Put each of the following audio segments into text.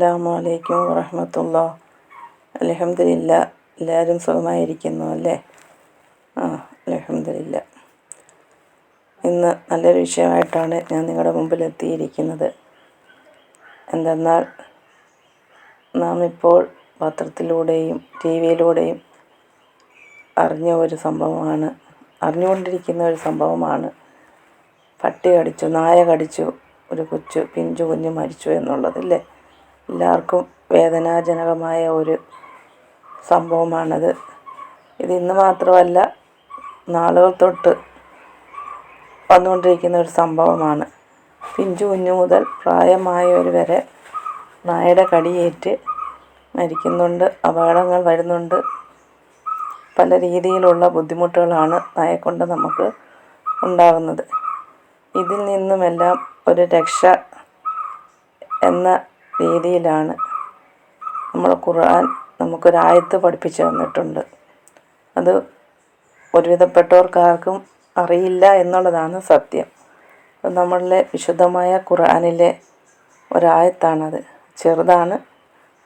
അസ്സാമലൈക്കും വറഹമത്തുള്ള. അലഹമില്ല എല്ലാവരും സുഖമായിരിക്കുന്നു അല്ലേ? ആ അലഹമില്ല ഇന്ന് നല്ലൊരു വിഷയമായിട്ടാണ് ഞാൻ നിങ്ങളുടെ മുമ്പിൽ എത്തിയിരിക്കുന്നത് എന്തെന്നാൽ നാം ഇപ്പോൾ പത്രത്തിലൂടെയും ടി വിയിലൂടെയും അറിഞ്ഞ ഒരു സംഭവമാണ് അറിഞ്ഞുകൊണ്ടിരിക്കുന്ന ഒരു സംഭവമാണ്. പട്ടി കടിച്ചു നായ കടിച്ചു ഒരു കൊച്ചു പിഞ്ചു കുഞ്ഞു മരിച്ചു എന്നുള്ളത് അല്ലേ? എല്ലാവർക്കും വേദനാജനകമായ ഒരു സംഭവമാണത്. ഇത് മാത്രമല്ല നാളുകൾ തൊട്ട് വന്നുകൊണ്ടിരിക്കുന്ന ഒരു സംഭവമാണ്. പിഞ്ചു കുഞ്ഞു മുതൽ പ്രായമായവർ വരെ നായയുടെ കടിയേറ്റ് മരിക്കുന്നുണ്ട്. അപകടങ്ങൾ വരുന്നുണ്ട്. പല രീതിയിലുള്ള ബുദ്ധിമുട്ടുകളാണ് നായക്കൊണ്ട് നമുക്ക് ഉണ്ടാകുന്നത് ഇതിൽ നിന്നുമെല്ലാം ഒരു രക്ഷ എന്ന രീതിയിലാണ് നമ്മൾ ഖുർആൻ നമുക്കൊരായത്ത് പഠിപ്പിച്ചു തന്നിട്ടുണ്ട്. അത് ഒരുവിധപ്പെട്ടവർക്കാർക്കും അറിയില്ല എന്നുള്ളതാണ് സത്യം. അത് നമ്മളിലെ വിശുദ്ധമായ ഖുർആനിലെ ഒരായത്താണത്. ചെറുതാണ്.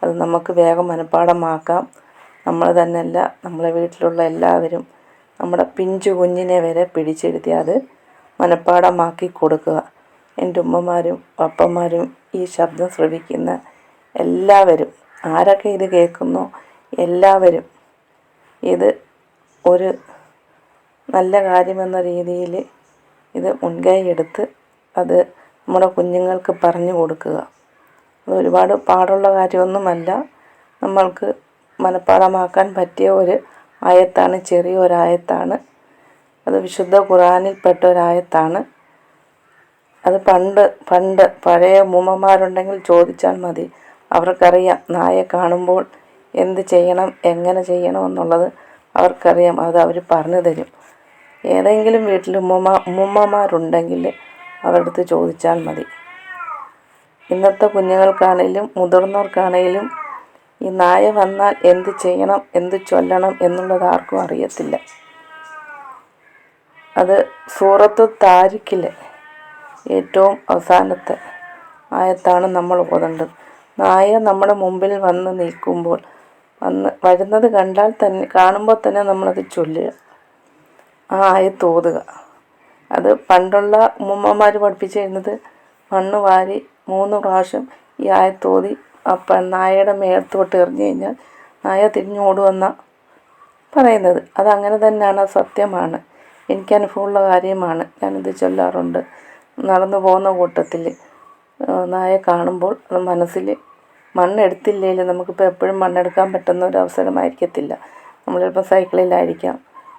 അത് നമുക്ക് വേഗം മനഃപ്പാടമാക്കാം നമ്മൾ തന്നെയല്ല നമ്മളെ വീട്ടിലുള്ള എല്ലാവരും നമ്മുടെ പിഞ്ചു കുഞ്ഞിനെ വരെ പിടിച്ചിരുത്തി അത് മനഃപ്പാടമാക്കി കൊടുക്കുക. എന്റെ ഉമ്മമാരും പപ്പന്മാരും ഈ ശബ്ദം ശ്രവിക്കുന്ന എല്ലാവരും. ആരൊക്കെ ഇത് കേൾക്കുന്നോ എല്ലാവരും ഇത് ഒരു നല്ല കാര്യമെന്ന രീതിയിൽ ഇത് മുൻകൈ എടുത്ത് അത് നമ്മുടെ കുഞ്ഞുങ്ങൾക്ക് പറഞ്ഞു കൊടുക്കുക. അത് ഒരുപാട് പാടുള്ള കാര്യമൊന്നുമല്ല. നമ്മൾക്ക് മനഃപ്പാടമാക്കാൻ പറ്റിയ ഒരു ആയത്താണ് ചെറിയ ഒരായത്താണ് അത് വിശുദ്ധ ഖുറാനിൽപ്പെട്ട ഒരായത്താണ് അത് പണ്ട് പണ്ട് പഴയ ഉമ്മമാരുണ്ടെങ്കിൽ ചോദിച്ചാൽ മതി. അവർക്കറിയാം നായ കാണുമ്പോൾ എന്ത് ചെയ്യണം എങ്ങനെ ചെയ്യണം എന്നുള്ളത് അവർക്കറിയാം അത് അവർ പറഞ്ഞു തരും. ഏതെങ്കിലും വീട്ടിൽ ഉമ്മമാർ ഉമ്മമാരുണ്ടെങ്കിൽ അവരുടെ അടുത്ത് ചോദിച്ചാൽ മതി. ഇന്നത്തെ കുഞ്ഞുങ്ങൾക്കാണേലും മുതിർന്നവർക്കാണേലും ഈ നായ വന്നാൽ എന്ത് ചെയ്യണം എന്ത് ചൊല്ലണം എന്നുള്ളത് ആർക്കും അറിയത്തില്ല. അത് സൂറത്ത് താരിക്കിലെ ഏറ്റവും അവസാനത്തെ ആയത്താണ് നമ്മൾ ഓതേണ്ടത്. നായ നമ്മുടെ മുമ്പിൽ വന്ന് നിൽക്കുമ്പോൾ വന്ന് വരുന്നത് കണ്ടാൽ തന്നെ കാണുമ്പോൾ തന്നെ നമ്മളത് ചൊല്ലുക. ആ ആയത്ത് ഓതുക. അത് പണ്ടുള്ള ഉമ്മമാർ പഠിപ്പിച്ചു കഴിഞ്ഞത് മണ്ണ് വാരി മൂന്ന് പ്രാവശ്യം ഈ ആയത്തോതി അപ്പം നായയുടെ മേത്തോട്ട് എറിഞ്ഞു കഴിഞ്ഞാൽ നായ തിരിഞ്ഞോടുമെന്ന പറയുന്നത്. അതങ്ങനെ തന്നെയാണ് സത്യമാണ്. എനിക്ക് അനുഭവമുള്ള കാര്യമാണ്. ഞാനിത് ചൊല്ലാറുണ്ട്. നടന്നു പോകുന്ന കൂട്ടത്തിൽ നായ കാണുമ്പോൾ അത് മനസ്സിൽ മണ്ണെടുത്തില്ലെങ്കിൽ നമുക്കിപ്പോൾ എപ്പോഴും മണ്ണെടുക്കാൻ പറ്റുന്ന ഒരു അവസരമായിരിക്കത്തില്ല. നമ്മൾ ചിലപ്പോൾ സൈക്കിളിലായിരിക്കാം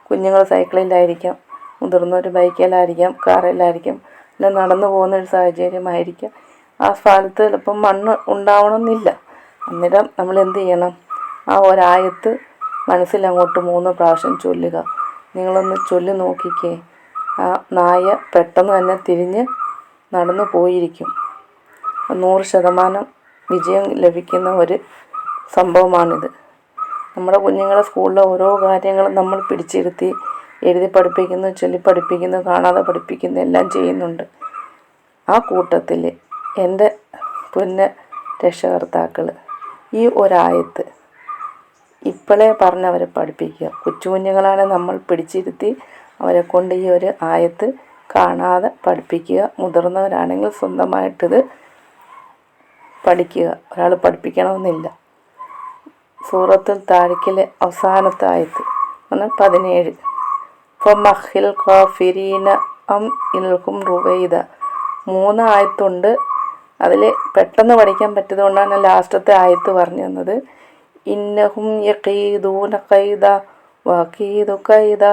കുഞ്ഞുങ്ങൾ സൈക്കിളിലായിരിക്കാം മുതിർന്നവർ ബൈക്കിലായിരിക്കാം കാറിലായിരിക്കാം അല്ല നടന്നു പോകുന്ന ഒരു സാഹചര്യമായിരിക്കാം. ആ സ്ഥലത്ത് ചിലപ്പം മണ്ണ് ഉണ്ടാവണമെന്നില്ല. അന്നേരം നമ്മൾ എന്ത് ചെയ്യണം? ആ ഒരായത്ത് മനസ്സിലങ്ങോട്ട് മൂന്ന് പ്രാവശ്യം ചൊല്ലുക. നിങ്ങളൊന്ന് ചൊല്ലി നോക്കിക്കേ. ആ നായ പെട്ടെന്ന് തന്നെ തിരിഞ്ഞ് നടന്നു പോയിരിക്കും. നൂറ് ശതമാനം വിജയം ലഭിക്കുന്ന ഒരു സംഭവമാണിത്. നമ്മുടെ കുഞ്ഞുങ്ങളെ സ്കൂളിലെ ഓരോ കാര്യങ്ങളും നമ്മൾ പിടിച്ചിരുത്തി എഴുതി പഠിപ്പിക്കുന്നു ചൊല്ലി പഠിപ്പിക്കുന്നു കാണാതെ പഠിപ്പിക്കുന്നു എല്ലാം ചെയ്യുന്നുണ്ട്. ആ കൂട്ടത്തിൽ എന്റെ പുന്ന രക്ഷകർത്താക്കൾ ഈ ഒരായത്ത് ഇപ്പോഴേ പറഞ്ഞവരെ പഠിപ്പിക്കുക. കൊച്ചു കുഞ്ഞുങ്ങളാണ് നമ്മൾ പിടിച്ചിരുത്തി അവരെ കൊണ്ട് ഈ ഒരു ആയത്ത് കാണാതെ പഠിപ്പിക്കുക. മുതിർന്നവരാണെങ്കിൽ സ്വന്തമായിട്ടിത് പഠിക്കുക. ഒരാൾ പഠിപ്പിക്കണമെന്നില്ല. സൂറത്തുൽ താഴ്ക്കിലെ അവസാനത്തെ ആയത്ത് ഒന്ന് പതിനേഴ്. ഫമഹിൽ ഖാഫിരീന അം ഇൽഹും റുവൈദ. മൂന്ന് ആയത്തുണ്ട്. അതിൽ പെട്ടെന്ന് പഠിക്കാൻ പറ്റിയതുകൊണ്ടാണ് ലാസ്റ്റത്തെ ആയത്ത് പറഞ്ഞു തന്നത്. ഇന്നഹും യഖീദൂന കൈദ വഖീദു ഖൈദ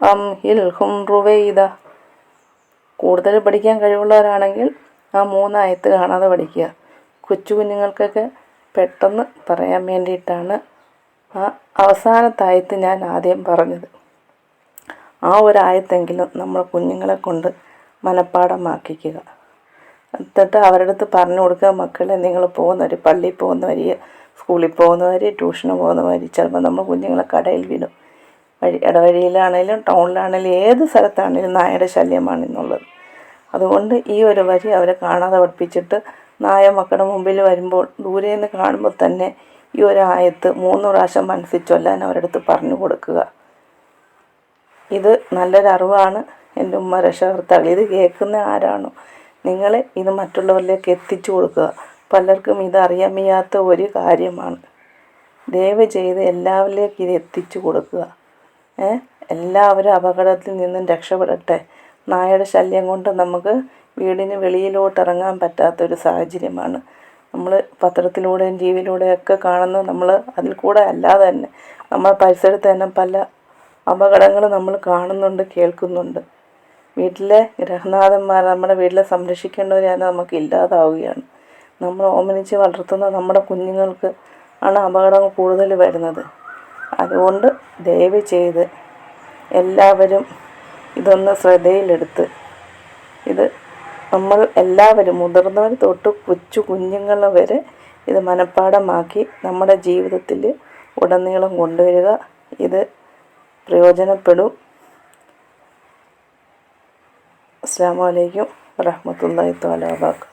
അംഹിൽ റുവൈദ കൂടുതൽ പഠിക്കാൻ കഴിവുള്ളവരാണെങ്കിൽ ആ മൂന്നായത്ത് കാണാതെ പഠിക്കുക. കൊച്ചു കുഞ്ഞുങ്ങൾക്കൊക്കെ പെട്ടെന്ന് പറയാൻ വേണ്ടിയിട്ടാണ് ആ അവസാനത്തായത്ത് ഞാൻ ആദ്യം പറഞ്ഞത്. ആ ഒരായത്തെങ്കിലും നമ്മൾ കുഞ്ഞുങ്ങളെ കൊണ്ട് മനഃപ്പാടമാക്കിക്കുക എന്നിട്ട് അവരുടെ അടുത്ത് പറഞ്ഞു കൊടുക്കുക മക്കളെ നിങ്ങൾ പോകുന്നവർ പള്ളിയിൽ പോകുന്നവർ സ്കൂളിൽ പോകുന്നവർ ട്യൂഷന് പോകുന്നവർ ചിലപ്പോൾ നമ്മൾ കുഞ്ഞുങ്ങളെ കടയിൽ വിടും. വഴി ഇടവഴിയിലാണേലും ടൗണിലാണേലും ഏത് സ്ഥലത്താണേലും നായയുടെ ശല്യമാണ് അതുകൊണ്ട് ഈ ഒരു വരി അവരെ കാണാതെ പഠിപ്പിച്ചിട്ട് നായ മക്കളുടെ മുമ്പിൽ വരുമ്പോൾ ദൂരെ നിന്ന് കാണുമ്പോൾ തന്നെ ഈ ഒരു ആയത്ത് മൂന്ന് പ്രാവശ്യം മനസ്സിൽ ചൊല്ലാൻ അവരുടെ അടുത്ത് പറഞ്ഞു കൊടുക്കുക. ഇത് നല്ലൊരറിവാണ് എന്റെ ഉമ്മ രക്ഷകർത്താക്കൾ ഇത് കേൾക്കുന്ന ആരാണോ? നിങ്ങൾ ഇത് മറ്റുള്ളവരിലേക്ക് എത്തിച്ചു കൊടുക്കുക. പലർക്കും ഇത് ഒരു കാര്യമാണ്. ദയവ് ചെയ്ത് എല്ലാവരിലേക്കും ഇത് എത്തിച്ചു കൊടുക്കുക. എല്ലാവരും അപകടത്തിൽ നിന്നും രക്ഷപ്പെടട്ടെ. നായയുടെ ശല്യം കൊണ്ട് നമുക്ക് വീടിന് വെളിയിലോട്ട് ഇറങ്ങാൻ പറ്റാത്തൊരു സാഹചര്യമാണ്. നമ്മൾ പത്രത്തിലൂടെയും ടി വിയിലൂടെയൊക്കെ കാണുന്നത് നമ്മൾ അതിൽ കൂടെ അല്ലാതെ തന്നെ. നമ്മുടെ പരിസരത്ത് തന്നെ പല അപകടങ്ങൾ നമ്മൾ കാണുന്നുണ്ട് കേൾക്കുന്നുണ്ട്. വീട്ടിലെ ഗ്രഹനാഥന്മാർ നമ്മുടെ വീട്ടിലെ സംരക്ഷിക്കേണ്ടവരെ തന്നെ നമുക്ക് ഇല്ലാതാവുകയാണ്. നമ്മൾ ഓമനിച്ച് വളർത്തുന്ന നമ്മുടെ കുഞ്ഞുങ്ങൾക്ക് ആണ് അപകടം കൂടുതൽ വരുന്നത്. അതുകൊണ്ട് ദയവ് ചെയ്ത് എല്ലാവരും ഇതൊന്ന് ശ്രദ്ധയിലെടുത്ത് ഇത് നമ്മൾ എല്ലാവരും മുതിർന്നവർ തൊട്ട് കൊച്ചു കുഞ്ഞുങ്ങൾ വരെ ഇത് മനഃപ്പാഠമാക്കി നമ്മുടെ ജീവിതത്തിൽ ഉടനീളം കൊണ്ടുവരിക. ഇത് പ്രയോജനപ്പെടും. അസ്സാം വലൈക്കും വാബർക്കാത്തു